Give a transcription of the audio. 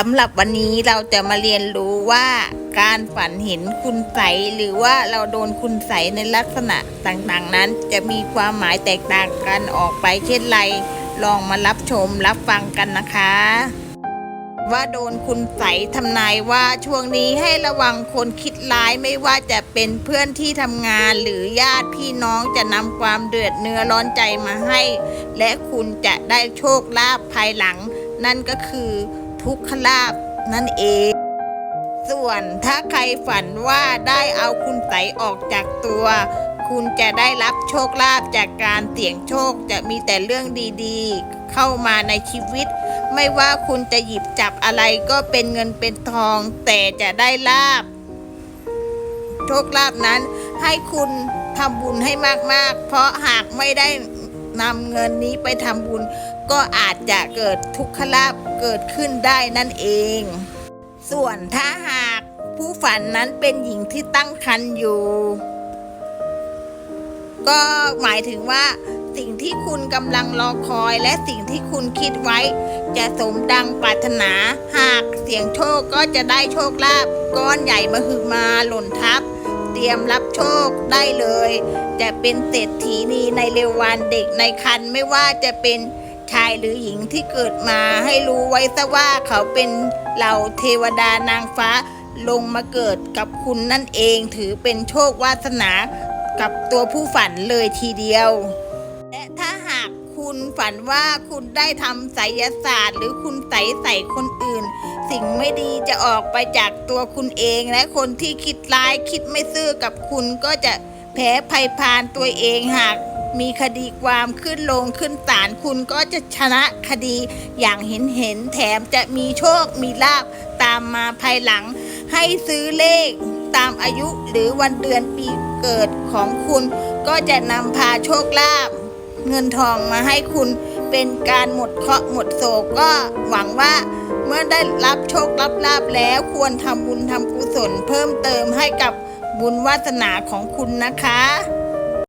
สำหรับวันนี้เราจะมาเรียนรู้ว่าการฝันเห็นคุณใสหรือว่าเราโดนคุณใสในลักษณะต่างๆนั้น จะมีความหมายแตกต่างกันออกไปเช่นไร ลองมารับชมรับฟังกันนะคะ ว่าโดนคุณใสทำนายว่าช่วงนี้ให้ระวังคนคิดร้ายไม่ว่าจะเป็นเพื่อนที่ทำงานหรือญาติพี่น้องจะนำความเดือดเนื้อร้อนใจมาให้ และคุณจะได้โชคลาภภายหลัง นั่นก็คือ ทุกขลาภนั่นเอง ส่วนถ้าใครฝันว่าได้เอาคุณใสยออกจากตัว คุณจะได้รับโชคลาภจากการเสี่ยงโชคจะมีแต่เรื่องดีๆ เข้ามาในชีวิต ไม่ว่าคุณจะหยิบจับอะไรก็เป็นเงินเป็นทอง แต่จะได้ลาบโชคลาภนั้นให้คุณทำบุญให้มากๆ เพราะหากไม่ได้นำเงินนี้ไปทำบุญ ก็อาจจะเกิดทุกขลาภเกิดขึ้นได้นั่นเอง ส่วนถ้าหากผู้ฝันนั้นเป็นหญิงที่ตั้งครรภ์อยู่ ก็หมายถึงว่าสิ่งที่คุณกำลังรอคอยและสิ่งที่คุณคิดไว้ จะสมดังปรารถนา หากเสียงโชคก็จะได้โชคลาภก้อนใหญ่มาคือมาหล่นทับ เตรียมรับโชคได้เลย จะเป็นเศรษฐีนีในเร็ววันเด็กในคันไม่ว่าจะเป็น ชายหรือหญิงที่เกิดมาให้รู้ไว้ซะว่าเขาเป็นเหล่าเทวดานางฟ้าลงมาเกิดกับคุณนั่นเองถือเป็นโชควาสนากับตัวผู้ฝันเลยทีเดียว และถ้าหากคุณฝันว่าคุณได้ทำไสยศาสตร์ หรือคุณใสใส่คนอื่น สิ่งไม่ดีจะออกไปจากตัวคุณเอง และคนที่คิดร้ายคิดไม่ซื่อกับคุณก็จะแพ้ภัยพานตัวเองหาก มีคดีความขึ้นลงขึ้นศาลคุณก็จะชนะคดีอย่างเห็นเห็นแถมจะมีโชคมีลาบตามมาภายหลัง ให้ซื้อเลขตามอายุหรือวันเดือนปีเกิดของคุณ ก็จะนำพาโชคลาภเงินทองมาให้คุณเป็นการหมดเคราะห์หมดโศกก็หวังว่าเมื่อได้รับโชครับลาบแล้วควรทำบุญทำกุศลเพิ่มเติมให้กับบุญวาสนาของคุณนะคะ